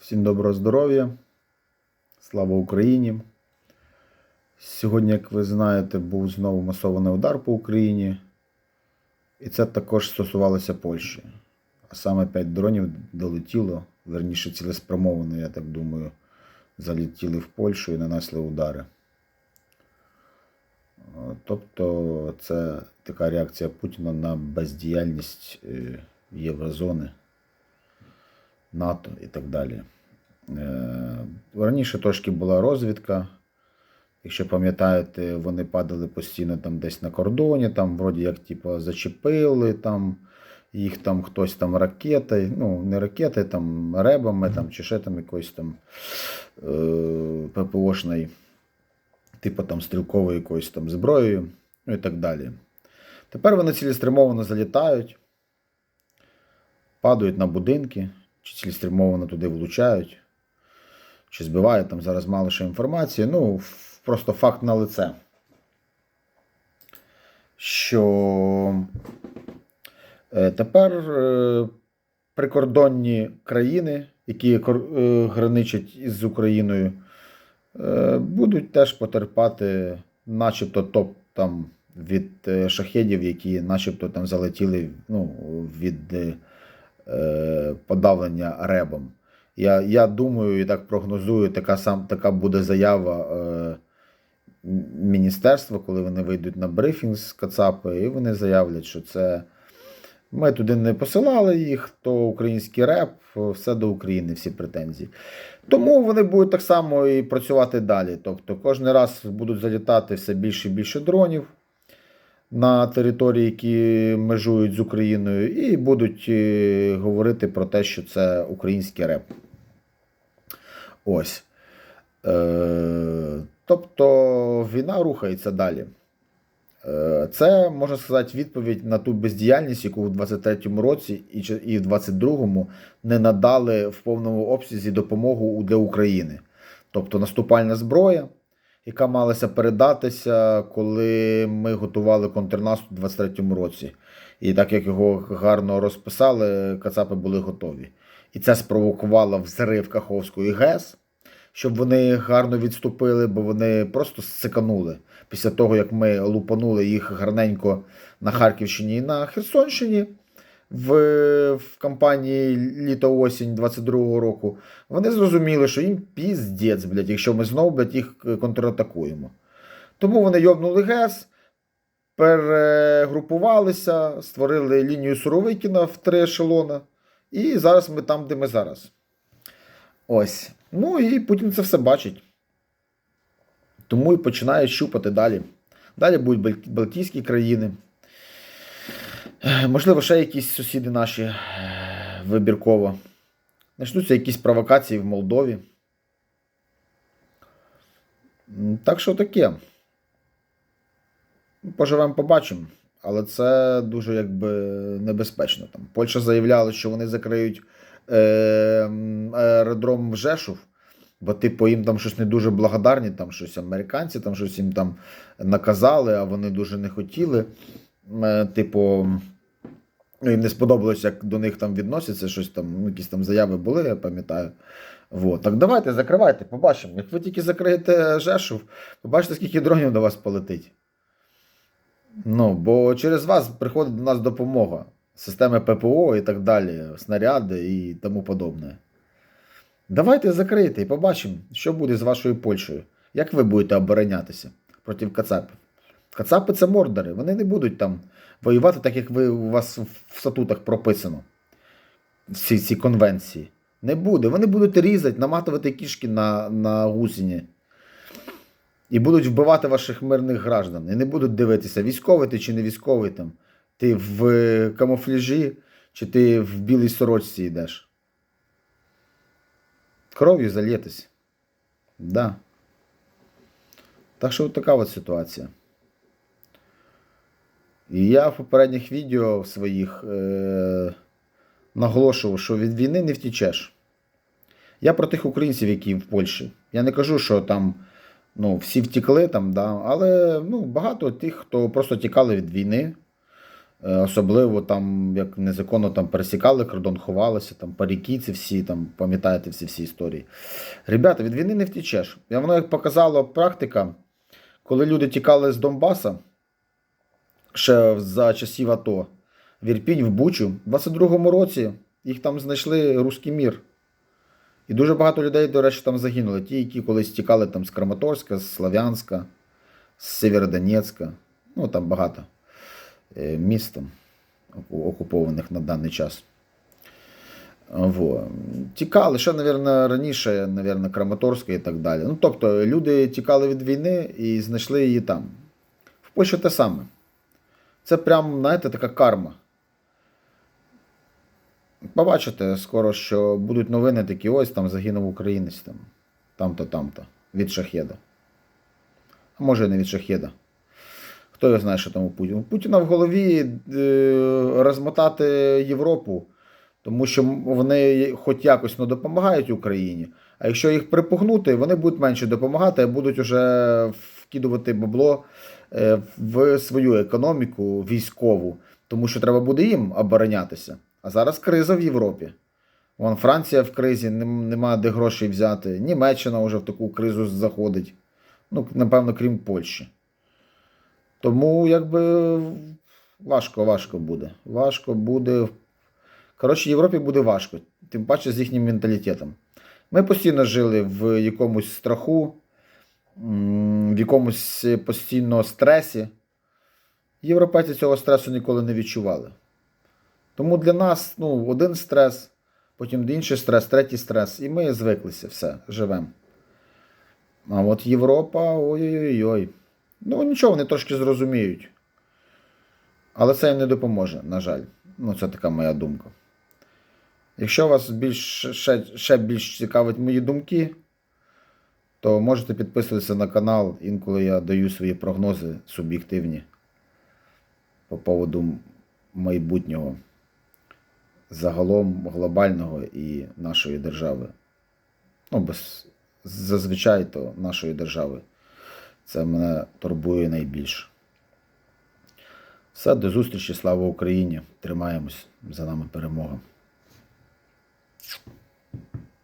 Всім доброго здоров'я. Слава Україні. Сьогодні, як ви знаєте, був знову масований удар по Україні. І це також стосувалося Польщі. А саме 5 дронів долетіло, верніше цілеспрямовано, я так думаю, залетіли в Польщу і нанесли удари. Тобто це така реакція Путіна на бездіяльність е, Єврозони. НАТО і так далі. Е, Раніше трошки була розвідка. Якщо пам'ятаєте, вони падали постійно там десь на кордоні, там вроді як типу, зачепили, там, їх там хтось там ракети, ну, не ракети, там ребами там, чи ще там якоюсь там е, ППОшної, типу там стрілкової якоюсь там зброєю, ну і так далі. Тепер вони цілеспрямовано залітають, падають на будинки, чи цілеспрямовано туди влучають, чи збивають там зараз мало ще інформації. Ну, просто факт на лице. Що е, тепер е, прикордонні країни, які е, граничать із Україною, будуть теж потерпати, начебто, топ там від шахедів, які начебто там залетіли ну, від подавлення ребом. Я, я думаю і так прогнозую, така, сам, така буде заява е, міністерства, коли вони вийдуть на брифінг з Кацапи, і вони заявлять, що це ми туди не посилали їх, то український реп, все до України, всі претензії. Тому вони будуть так само і працювати далі. Тобто кожен раз будуть залітати все більше і більше дронів на території, які межують з Україною, і будуть е, говорити про те, що це український реп. Ось. Е, тобто війна рухається далі. Е, Це, можна сказати, відповідь на ту бездіяльність, яку в 23-му році і в 22-му не надали в повному обсязі допомогу для України. Тобто наступальна зброя, яка малася передатися, коли ми готували контрнаступ у 23-му році. І так як його гарно розписали, Кацапи були готові. І це спровокувало взрив Каховської ГЕС, щоб вони гарно відступили, бо вони просто сиканули після того, як ми лупанули їх гарненько на Харківщині і на Херсонщині в, в кампанії літо-осінь 22-го року. Вони зрозуміли, що їм піздець, блядь, якщо ми знову блядь, їх контратакуємо. Тому вони йобнули ГЕС, перегрупувалися, створили лінію Суровикіна в три ешелона. І зараз ми там, де ми зараз. Ось. Ну і Путін це все бачить. Тому і починає щупати далі. Далі будуть Балтійські країни. Е, Можливо, ще якісь сусіди наші е, вибірково. Почнуться якісь провокації в Молдові. Так що таке. Поживемо, побачимо. Але це дуже якби небезпечно. Там Польща заявляла, що вони закриють е, аеродром в Жешув, бо, типу, їм там щось не дуже благодарні, там щось американці, там щось їм там наказали, а вони дуже не хотіли. Е, Типу, ну, їм не сподобалось, як до них там відносяться, щось там, ну, якісь там заяви були, я пам'ятаю. Вот. Так давайте, закривайте, побачимо. Як ви тільки закриєте Жешув, побачите, скільки дронів до вас полетить. Ну, бо через вас приходить до нас допомога. Системи ППО і так далі, снаряди і тому подобне. Давайте закрийте і побачимо, що буде з вашою Польщею. Як ви будете оборонятися проти Кацапів? Кацапи це мордори, вони не будуть там воювати, так як ви, у вас в статутах прописано. Всі ці конвенції. Не буде. Вони будуть різати, наматувати кішки на, на гусіні. І будуть вбивати ваших мирних граждан. І не будуть дивитися, військовий ти чи не військовий там. Ти в е, камуфляжі, чи ти в білій сорочці йдеш. Кров'ю залєтесь. Да. Так що от така от ситуація. І я в попередніх відео своїх е- наголошував, що від війни не втічеш. Я про тих українців, які в Польщі. Я не кажу, що там ну, всі втікли, там, да, але ну, багато тих, хто просто тікали від війни. Е, Особливо там, як незаконно там пересікали кордон, ховалися, там паріки ці всі, там, пам'ятаєте всі всі історії. Ребята, від війни не втічеш. І воно як показала практика, коли люди тікали з Донбаса ще за часів АТО, в Ірпінь, в Бучу, в 22-му році їх там знайшли руський мір. І дуже багато людей, до речі, там загинули. Ті, які колись тікали там з Краматорська, з Слав'янська, з Сєвєродонецька. Ну, там багато е, міст окупованих на даний час. Во. Тікали ще, мабуть, раніше, мабуть, Краматорська і так далі. Ну, тобто, люди тікали від війни і знайшли її там. В Польщі те саме. Це прям, знаєте, така карма. Побачите скоро, що будуть новини такі, ось там загинув українець там, там-то, там-то, від шахеда. А може і не від шахеда. Хто його знає, що там у Путіна? У Путіна в голові е, розмотати Європу, тому що вони хоч якось ну, допомагають Україні. А якщо їх припугнути, вони будуть менше допомагати, а будуть вже вкидувати бабло е, в свою економіку військову, тому що треба буде їм оборонятися. А зараз криза в Європі. Вон Франція в кризі, нема де грошей взяти. Німеччина вже в таку кризу заходить. Ну, напевно, крім Польщі. Тому, якби важко, важко буде. Важко буде. Коротше, Європі буде важко, тим паче з їхнім менталітетом. Ми постійно жили в якомусь страху, в якомусь постійно стресі. Європейці цього стресу ніколи не відчували. Тому для нас ну, один стрес, потім інший стрес, третій стрес. І ми звиклися, все, живемо. А от Європа, ой-ой-ой. Ну, нічого, вони трошки зрозуміють. Але це їм не допоможе, на жаль. Ну, це така моя думка. Якщо вас більш, ще, ще більш цікавить мої думки, то можете підписуватися на канал. Інколи я даю свої прогнози суб'єктивні по поводу майбутнього загалом глобального і нашої держави. Ну, без, зазвичай то нашої держави. Це мене турбує найбільше. Все, до зустрічі, слава Україні! Тримаємось за нами перемога. Thank you.